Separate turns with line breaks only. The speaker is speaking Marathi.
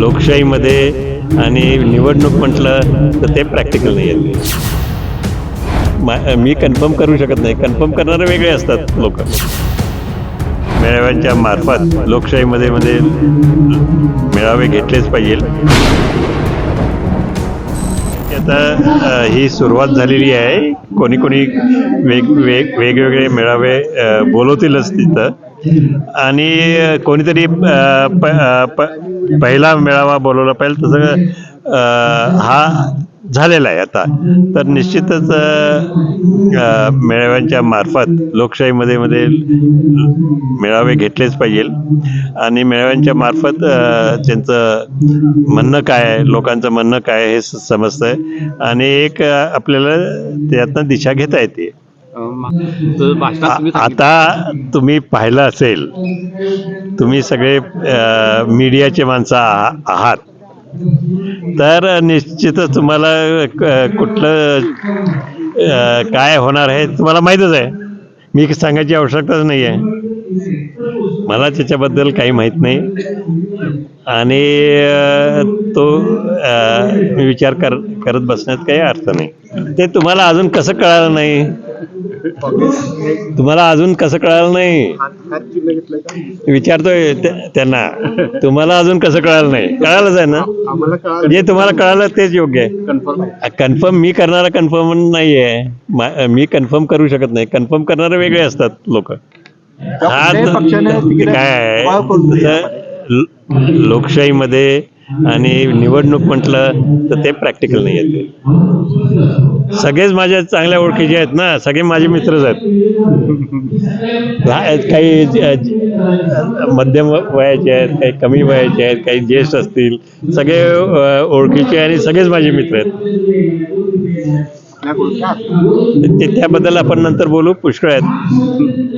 लोकशाहीमध्ये आणि निवडणूक म्हटलं तर ते प्रॅक्टिकल नाही आहेत मा- मी कन्फर्म करू शकत नाही. कन्फर्म करणारे वेगळे असतात लोक. मेळाव्यांच्या मार्फत लोकशाहीमध्ये मध्ये मेळावे घेतलेच पाहिजे. आता ही सुरुवात झालेली आहे. कोणी कोणी वेग वेग वेगवेगळे मेळावे बोलवतीलच तिथं. आणि कोणीतरी पहिला मेळावा बोलवला पाहिजे तसं हा झालेला आहे आता. तर निश्चितच मेळाव्यांच्या मार्फत लोकशाहीमध्ये मध्ये मेळावे घेतलेच पाहिजे. आणि मेळाव्यांच्या मार्फत त्यांचं म्हणणं काय आहे लोकांचं म्हणणं काय हे समजतं समजतंय. आणि एक आपल्याला त्यातनं दिशा घेता येते. आता तुम्ही पाहिलं असेल तुम्ही सगळे मीडियाचे माणसं आहा- आहात. तर निश्चितच तुम्हाला कुठलं काय होणार आहे तुम्हाला माहीतच आहे. मी सांगायची आवश्यकताच नाही आहे. मला त्याच्याबद्दल काही माहीत नाही. आणि तो मी विचार कर करत बसण्यात काही अर्थ नाही. ते तुम्हाला अजून कसं कळालं नाही? तुम्हाला अजून कसं कळालं नाही? विचारतोय त्या- त्यांना. तुम्हाला अजून कसं कळालं नाही? कळालंच आहे ना? जे तुम्हाला कळालं तेच योग्य आहे.
कन्फर्म
मी करणारा कन्फर्म नाही आहे मा- कन्फर्म करू शकत नाही. कन्फर्म करणारे वेगळे असतात लोक. हा काय लोकशाहीमध्ये आणि निवडणूक म्हटलं तर ते प्रॅक्टिकल नाही आहे. सगळेच माझ्या चांगल्या ओळखीचे आहेत ना सगळे माझे मित्रच आहेत. काही मध्यम वयाचे आहेत काही कमी वयाचे आहेत काही ज्येष्ठ असतील. सगळे ओळखीचे आणि सगळेच माझे मित्र आहेत. त्याबद्दल आपण नंतर बोलू पुष्कळ आहेत.